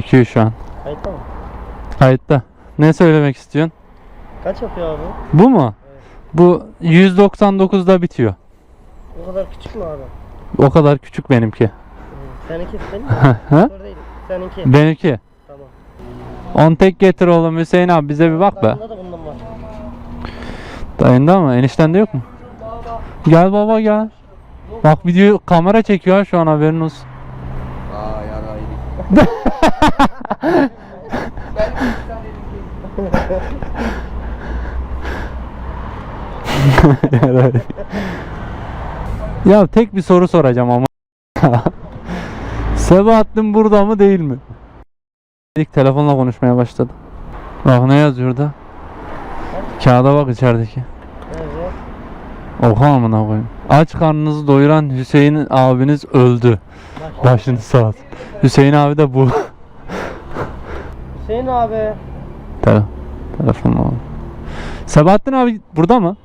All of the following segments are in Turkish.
Çekiyor şu an. Kayıtta mı? Kayıtta. Ne söylemek istiyorsun? Kaç yapıyor abi? Bu mu? Bu 199'da bitiyor. O kadar küçük mü abi? O kadar küçük benimki. Seninki senin mi? Doğru değil. Seninki. Benimki. Tamam. On tek getir oğlum Hüseyin abi bize bir bak be. Dayında da bundan var. Dayında mı? Eniştende yok mu? Gel baba gel. Bak video kamera çekiyor şu an haberin olsun. Ya tek bir soru soracağım ama. Sebahattin burada mı değil mi? İlk telefonla konuşmaya başladı. Bak ne yazıyor da? Kağıda bak içerideki. Oha amına koyayım. Aç karnınızı doyuran Hüseyin abiniz öldü. Başınız sağ olsun. Hüseyin abi de bu. Hüseyin abi. Tele telefon abi. Sebahattin abi burada mı?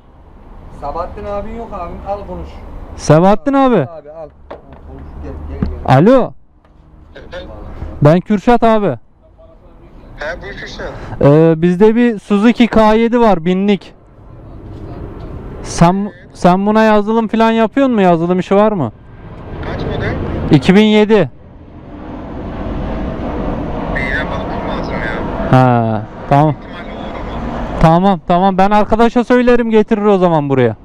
Sabahattin abin yok abim al konuş. Sebahattin abi. Abi al. Konuş gel gel gel. Alo. Ben Kürşat abi. He buyur Kürşat. Ee, bizde bir Suzuki K7 var binlik. Sen sen buna yazılım falan yapıyor mu? Yazılım işi var mı? Kaç model? 2007. Neyine bakmam lazım ya. Ha, tamam. İhtimalle. Tamam, tamam. Ben arkadaşa söylerim getirir o zaman buraya.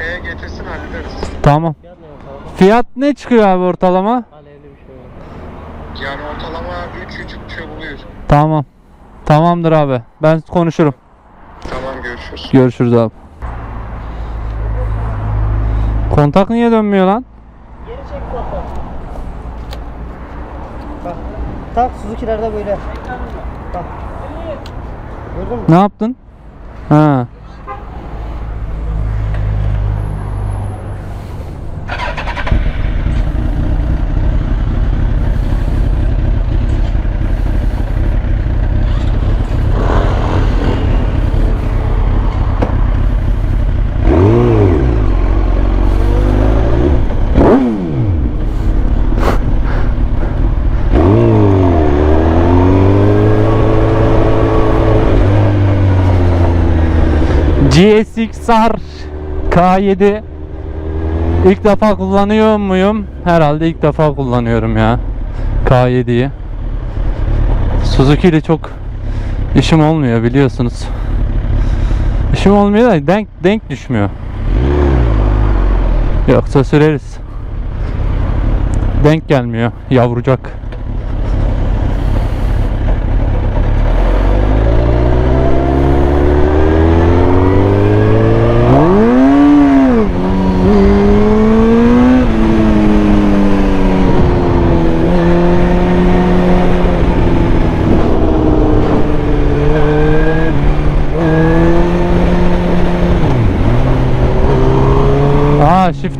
E getirsin hallederiz. Tamam. Fiyat ne ortalama? Fiyat ne çıkıyor abi ortalama? Alevli bir şey var. Yani ortalama 3 3 şey buluyor. Tamam. Tamamdır abi. Ben konuşurum. Tamam görüşürüz. Görüşürüz abi. Kontak niye dönmüyor lan? Tak Suzuki'lerde böyle. Bak. Gördün mü? Ne yaptın? Ha. GSX-R K7 İlk defa kullanıyor muyum? Herhalde ilk defa kullanıyorum ya K7'yi Suzuki ile çok işim olmuyor biliyorsunuz. İşim olmuyor da denk, denk düşmüyor. Yoksa süreriz. Denk gelmiyor yavrucak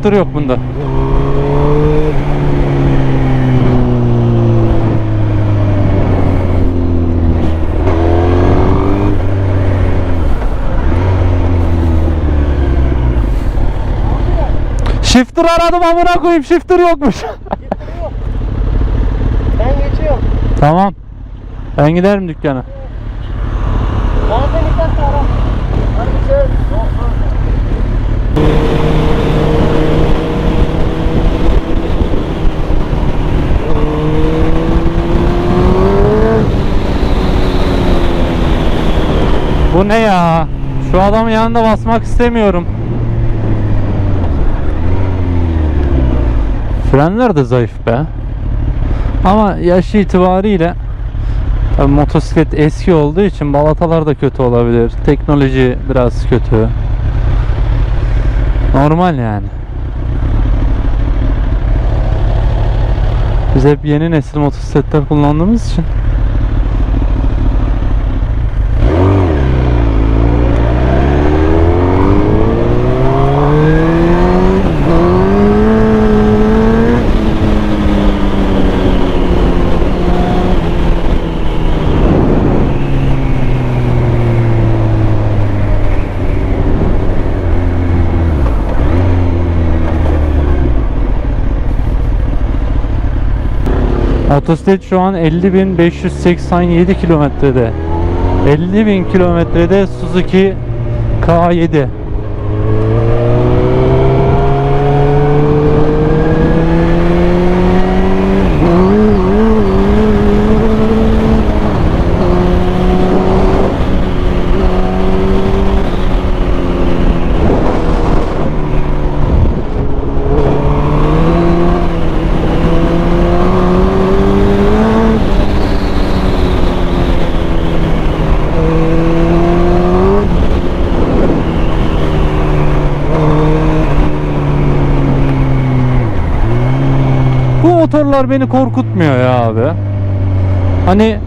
Shifter yok bunda. Shifter aradım amına koyayım shifter yokmuş. Ben geçiyorum. tamam. Ben giderim dükkana. Bazen Bu ne ya? Şu adamın yanında basmak istemiyorum. Frenler de zayıf be. Ama yaş itibariyle tabii motosiklet eski olduğu için balatalar da kötü olabilir. Teknoloji biraz kötü. Normal yani. Biz hep yeni nesil motosikletler kullandığımız için Motosiklet şu an 50.587 kilometrede. 50.000 kilometrede Suzuki K7. Motorlar beni korkutmuyor ya abi. Hani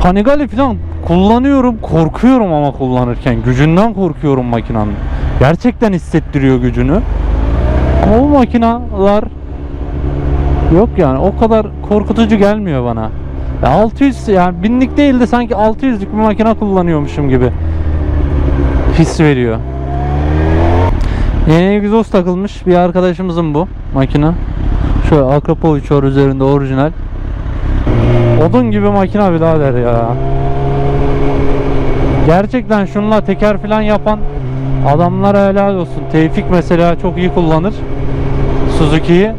Panigale falan kullanıyorum, korkuyorum ama kullanırken. Gücünden korkuyorum makinanın. Gerçekten hissettiriyor gücünü. Ama bu makinalar yok yani o kadar korkutucu gelmiyor bana. Ya 600 yani binlik değil de sanki 600'lük bir makina kullanıyormuşum gibi his veriyor. Yeni egzoz takılmış bir arkadaşımızın bu makina. Şöyle Akrapovic var üzerinde orijinal. Odun gibi makina birader ya. Gerçekten şunla teker falan yapan adamlara helal olsun. Tevfik mesela çok iyi kullanır. Suzuki'yi.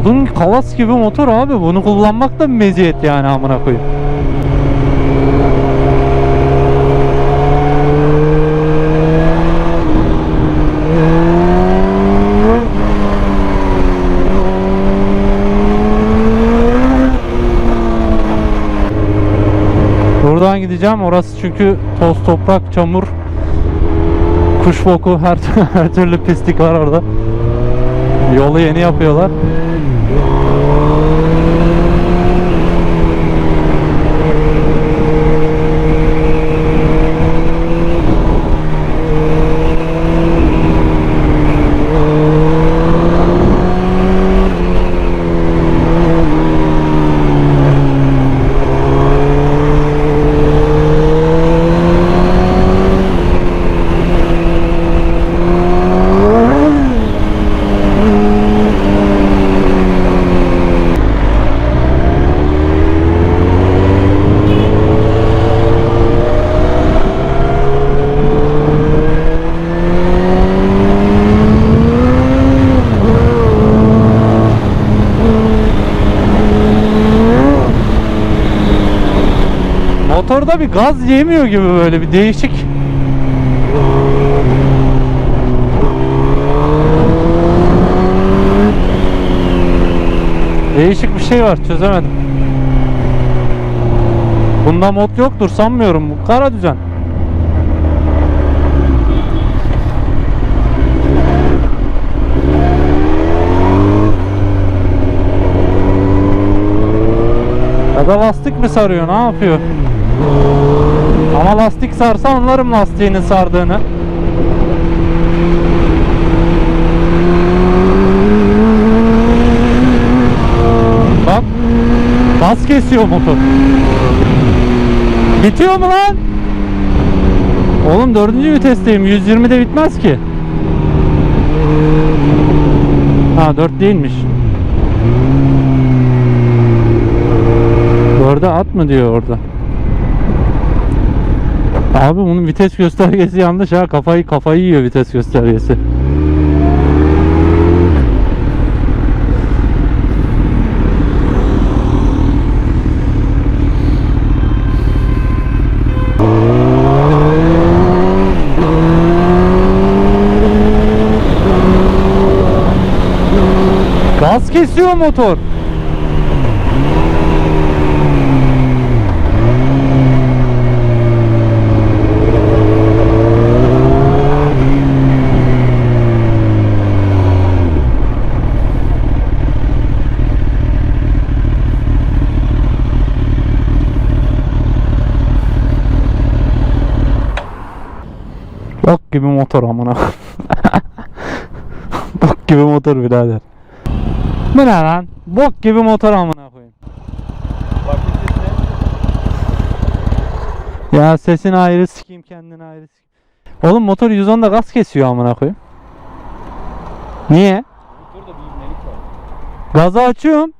Odun kalas gibi motor abi. Bunu kullanmak da meziyet yani amına koyayım. Buradan gideceğim. Orası çünkü toz toprak, çamur, kuş boku her, her türlü pislik var orada. Yolu yeni yapıyorlar. Motorda bir gaz yemiyor gibi böyle bir değişik. Değişik bir şey var çözemedim. Bunda mod yoktur sanmıyorum. Bu kara düzen. Ya da lastik mi sarıyor ne yapıyor? Ama lastik sarsa anlarım lastiğinin sardığını. Bak. Gaz kesiyor motor. Bitiyor mu lan? Oğlum dördüncü vitesteyim. 120'de bitmez ki. Ha 4 değilmiş. Dörde at mı diyor orada. Abi bunun vites göstergesi yanlış ha kafayı kafayı yiyor vites göstergesi. Gaz kesiyor motor. Bok gibi motor amına. Bok gibi motor birader. Bu ne lan? Bok gibi motor amına koyayım. Ya sesin ayrı sikeyim kendini ayrı sikeyim. Oğlum motor 110'da gaz kesiyor amına koyayım. Niye? Gazı açıyorum.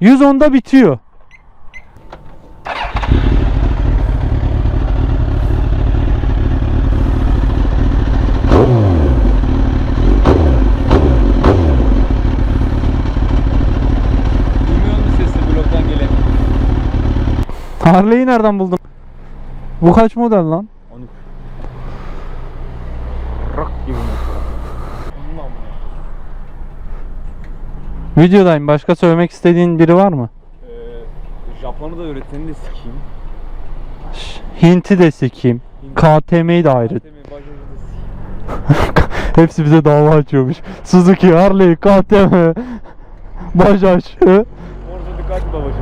110'da bitiyor. Harley'i nereden buldun? Bu kaç model lan? 13. Rock gibi motor. Videodayım. Başka söylemek istediğin biri var mı? Ee, Japon'u da öğreteni de sikeyim. Hint'i de sikeyim. KTM'yi de ayrı. Hepsi bize dava açıyormuş. Suzuki, Harley, KTM, Bajaj. Forza Ducati babacım.